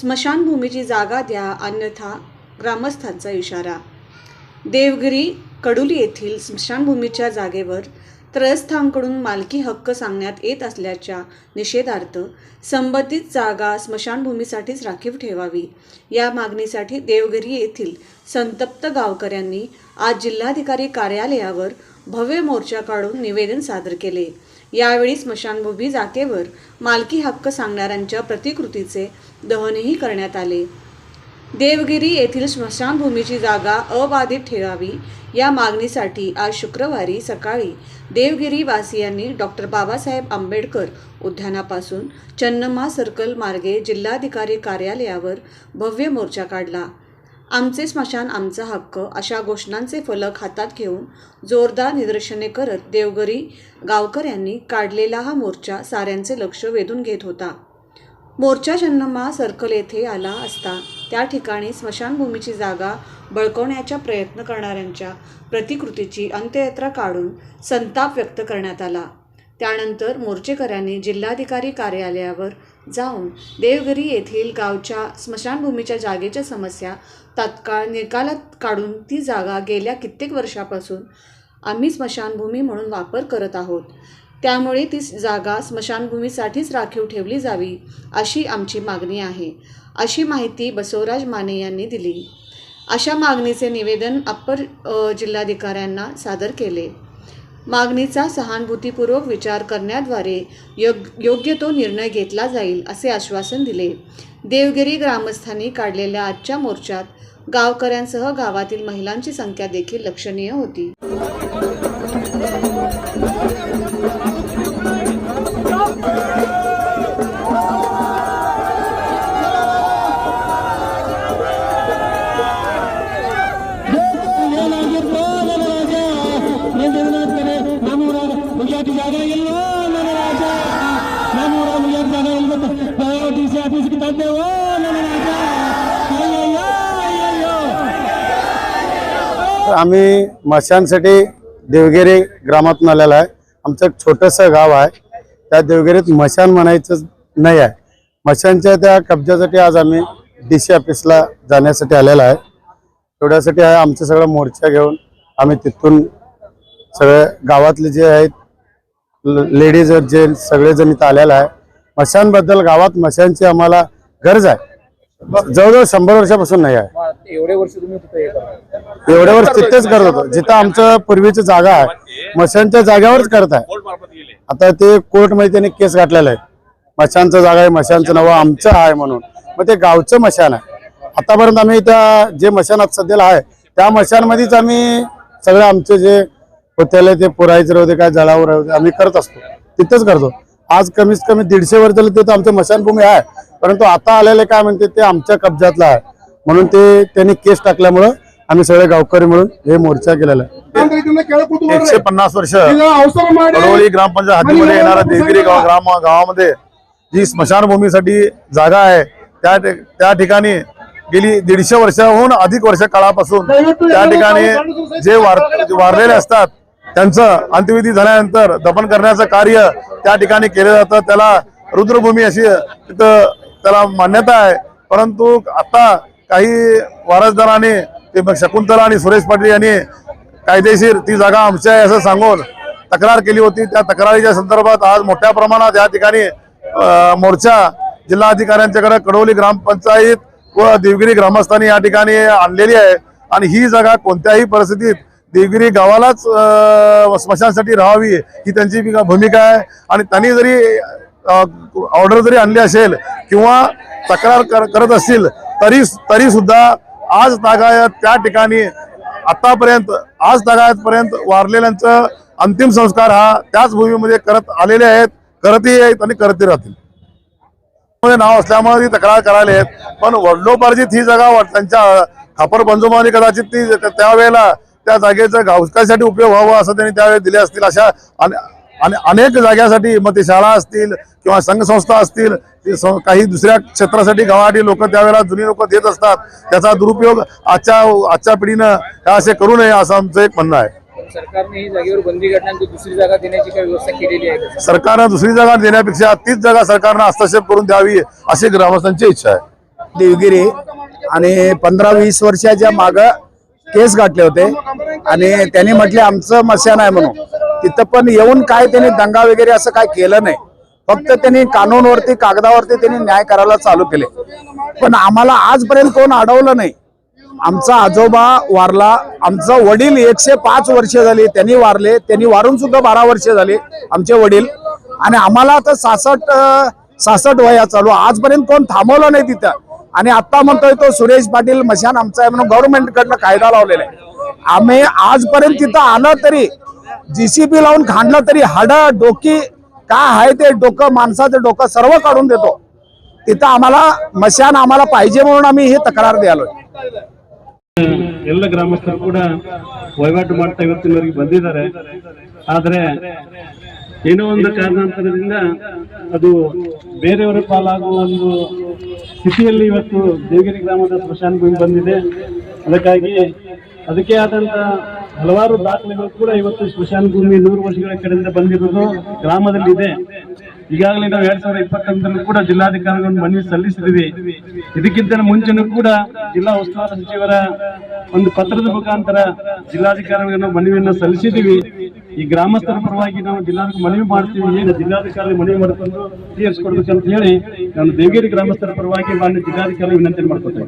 स्मशानभूमीची जागा द्या अन्यथा ग्रामस्थांचा इशारा. देवगिरी कडुली येथील स्मशानभूमीच्या जागेवर त्रयस्थांकडून मालकी हक्क सांगण्यात येत असल्याच्या निषेधार्थ संबंधित जागा स्मशानभूमीसाठीच राखीव ठेवावी. या मागणीसाठी देवगिरी येथील संतप्त गावकऱ्यांनी आज जिल्हाधिकारी कार्यालयावर भव्य मोर्चा काढून निवेदन सादर केले. यावेळी स्मशानभूमी जागेवर मालकी हक्क सांगणाऱ्यांच्या प्रतिकृतीचे दहनही करण्यात आले. देवगिरी येथील स्मशानभूमीची जागा अबाधित ठेवावी या मागणीसाठी आज शुक्रवारी सकाळी देवगिरी वासियांनी डॉक्टर बाबासाहेब आंबेडकर उद्यानापासून चन्नम्मा सर्कल मार्गे जिल्हाधिकारी कार्यालयावर भव्य मोर्चा काढला. आमचे स्मशान आमचा हक्क अशा घोषणांचे फलक हातात घेऊन जोरदार निदर्शने करत देवगरी गावकर यांनी काढलेला हा मोर्चा साऱ्यांचे लक्ष वेधून घेत होता. मोर्चा जन्ममा सर्कल येथे आला असता त्या ठिकाणी स्मशानभूमीची जागा बळकवण्याचा प्रयत्न करणाऱ्यांच्या प्रतिकृतीची अंत्ययात्रा काढून संताप व्यक्त करण्यात आला. त्यानंतर मोर्चेकऱ्यांनी जिल्हाधिकारी कार्यालयावर जाऊन देवगिरी येथील गावच्या स्मशानभूमीच्या जागेच्या समस्या तात्काळ निकालात काढून ती जागा गेल्या कित्येक वर्षापासून आम्ही स्मशानभूमी म्हणून वापर करत आहोत. त्यामुळे ती जागा स्मशानभूमीसाठीच राखीव ठेवली जावी अशी आमची मागणी आहे अशी माहिती बसवराज माने यांनी दिली. अशा मागणीचे निवेदन अप्पर जिल्हाधिकाऱ्यांना सादर केले. मागणीचा सहानुभूतीपूर्वक विचार करण्याद्वारे योग योग्य तो निर्णय घेतला जाईल असे आश्वासन दिले. देवगिरी ग्रामस्थांनी काढलेल्या आजच्या मोर्चात गावकऱ्यांसह गावातील महिलांची संख्या देखील लक्षणीय होती. Vamos gritar meu आम्ही मशांसाठी देवगिरी ग्रामातून आलेलो आहे. आमचं एक छोटंसं गाव आहे. त्या देवगिरीत मशान म्हणायचं नाही आहे. मशांच्या त्या कब्जासाठी आज आम्ही डी सी ऑफिसला जाण्यासाठी आलेलो आहे. तेवढ्यासाठी आहे आमचं सगळं मोर्चा घेऊन आम्ही तिथून सगळे गावातले जे आहेत लेडीज जेंट्स सगळेजण इथं आलेलं आहे. मशांबद्दल गावात मशांची आम्हाला गरज आहे. जवळजवळ शंभर वर्षापासून नाही आहे. एवढे वर्ष तुम्ही एवढ्या वर्ष तिथेच करत होतो. जिथं आमचं पूर्वीची जागा आहे मशांच्या जागेवरच करत आहे. आता ते कोर्टमध्ये त्यांनी केस घातलेला आहे. मशांचं जागा आहे मशांचं नाव आमचं आहे म्हणून. मग ते गावचं मशान आहे. आतापर्यंत आम्ही त्या जे मशानात सध्याला आहे त्या मशानमध्येच आम्ही सगळे आमचे जे होत्याला ते पुरायचे होते काय जळावर होते आम्ही करत असतो. तिथेच करतो. आज कमीत कमी दीडशे वर्ष झाले तिथं आमचं मशानभूमी आहे. परंतु आता आलेले काय म्हणते ते आमच्या कब्जातलं आहे. म्हणून ते त्यांनी केस टाकल्यामुळं आम्ही सगळे गावकरी मिळून हे मोर्चा केलेला आहे. एकशे पन्नास वर्ष. कडोली ग्रामपंचायत हद्दीमध्ये येणारा देवगिरी गाव ग्राम गावामध्ये जी स्मशानभूमीसाठी जागा आहे त्या त्या ठिकाणी गेली दीडशे वर्षाहून अधिक वर्ष काळापासून त्या ठिकाणी जे वार वारलेले असतात त्यांचं अंत्यविधी झाल्यानंतर दफन करण्याचं कार्य त्या ठिकाणी केलं जातं. त्याला रुद्रभूमी अशी तिथं त्याला मान्यता आहे. परंतु आता काही वारसदारांनी ते शकुंतला आणि सुरेश पाटील यांनी कायदेशीर ती जागा आमची आहे असं सांगून तक्रार केली होती. त्या तक्रारीच्या संदर्भात आज मोठ्या प्रमाणात या ठिकाणी मोर्चा जिल्हाधिकाऱ्यांच्याकडे कडोली ग्रामपंचायत व देवगिरी ग्रामस्थांनी या ठिकाणी आणलेली आहे. आणि ही जागा कोणत्याही परिस्थितीत देवगिरी गावालाच स्मशानसाठी राहावी ही त्यांची भूमिका- आहे. आणि त्यांनी जरी ऑर्डर जरी आणली असेल किंवा तक्रार कर- करत असतील तरी तरी सुद्धा आज तागायत त्या ठिकाणी आतापर्यंत आज तागायतपर्यंत वारलेल्यांचं अंतिम संस्कार हा त्याच भूमीमध्ये करत आलेले आहेत. करतही आहेत आणि करतही राहतील. नाव असल्यामुळे ती तक्रार करायला आहेत पण वडलोपार्जित ही जागा त्यांच्या खापर बंजुमानी कदाचित ती त्यावेळेला त्या जागेचा गावकासाठी उपयोग व्हावा असं त्यांनी त्यावेळी दिले असतील अशा अने- अने- अनेक जाग्यासाठी मग ते शाळा असतील किंवा संघसंस्था असतील काही दुसऱ्या क्षेत्रासाठी गावासाठी लोक त्यावेळेला जुनी लोक देत असतात. त्याचा दुरुपयोग आजच्या आजच्या पिढीनं असे करू नये असं आमचं एक म्हणणं आहे. सरकारने ही जागेवर बंदी घातल्यानंतर दुसरी जागा देण्याची काही व्यवस्था केलेली आहे? सरकारनं दुसरी जागा देण्यापेक्षा तीच जागा सरकारनं हस्तक्षेप करून द्यावी अशी ग्रामस्थांची इच्छा आहे. देवगिरी आणि पंधरा वीस वर्षाच्या माग केस गाठले होते. आणि त्यांनी म्हटले आमचं मस्यान आहे म्हणून. तिथं पण येऊन काय त्यांनी दंगा वगैरे असं काय केलं नाही. फक्त त्यांनी कानूनवरती कागदावरती त्यांनी न्याय करायला चालू केले. पण आम्हाला आजपर्यंत कोण अडवलं नाही. आमचा आजोबा वारला. आमचा वडील एकशे पाच वर्ष झाली त्यांनी वारले. त्यांनी वारून सुद्धा बारा वर्ष झाली आमचे वडील. आणि आम्हाला आता सासष्ट सासष्ट वया चालू. आजपर्यंत कोण थांबवलं नाही तिथं. आणि आता म्हणतोय तो सुरेश पाटील मशान आमचा आहे म्हणून गव्हर्नमेंट कडनं कायदा लावलेला आहे आम्ही आजपर्यंत तिथं आलं तरी जीसीबी लावून खांडलं तरी हाड डोकी काय आहे ते डोकं माणसाचं डोकं सर्व काढून देतो तिथं आम्हाला मशान आम्हाला पाहिजे म्हणून आम्ही ही तक्रार द्यालोय ಎಲ್ಲ ಗ್ರಾಮಸ್ಥರು ಕೂಡ ವಹಿವಾಟು ಮಾಡ್ತಾ ಇವತ್ತಿನವರೆಗೆ ಬಂದಿದ್ದಾರೆ ಆದ್ರೆ ಏನೋ ಒಂದು ಕಾರಣಾಂತರದಿಂದ ಅದು ಬೇರೆಯವರ ಪಾಲಾಗುವ ಒಂದು ಸ್ಥಿತಿಯಲ್ಲಿ ಇವತ್ತು ದೇವಗಿರಿ ಗ್ರಾಮದ ಸ್ಮಶಾನ ಭೂಮಿ ಬಂದಿದೆ. ಅದಕ್ಕಾಗಿ ಅದಕ್ಕೆ ಆದಂತ ಹಲವಾರು ದಾಖಲೆಗಳು ಕೂಡ ಇವತ್ತು ಸ್ಮಶಾನ ಭೂಮಿ ನೂರು ವರ್ಷಗಳ ಕಡೆಯಿಂದ ಬಂದಿರೋದು ಗ್ರಾಮದಲ್ಲಿ ಇದೆ ಈಗಾಗಲೇ ನಾವು ಎರಡ್ ಸಾವಿರದ ಇಪ್ಪತ್ತೊಂದರಲ್ಲಿ ಕೂಡ ಜಿಲ್ಲಾಧಿಕಾರಿಗಳನ್ನು ಮನವಿ ಸಲ್ಲಿಸಿದ್ವಿ ಇದಕ್ಕಿಂತ ಮುಂಚೆನೂ ಕೂಡ ಜಿಲ್ಲಾ ಉಸ್ತುವಾರಿ ಸಚಿವರ ಒಂದು ಪತ್ರದ ಮುಖಾಂತರ ಜಿಲ್ಲಾಧಿಕಾರಿಗಳನ್ನು ನಾವು ಮನವಿಯನ್ನು ಸಲ್ಲಿಸಿದೀವಿ ಈ ಗ್ರಾಮಸ್ಥರ ಪರವಾಗಿ ನಾವು ಜಿಲ್ಲಾಧಿಕಾರಿ ಮನವಿ ಮಾಡ್ತೀವಿ. ಏನು ಜಿಲ್ಲಾಧಿಕಾರಿ ಮನವಿ ಮಾಡಿಕೊಂಡು ಅಂತ ಹೇಳಿ, ನಾನು ದೇವಗಿರಿ ಗ್ರಾಮಸ್ಥರ ಪರವಾಗಿ ಮಾನ್ಯ ಜಿಲ್ಲಾಧಿಕಾರಿ ವಿನಂತಿ ಮಾಡ್ಕೊತೇವೆ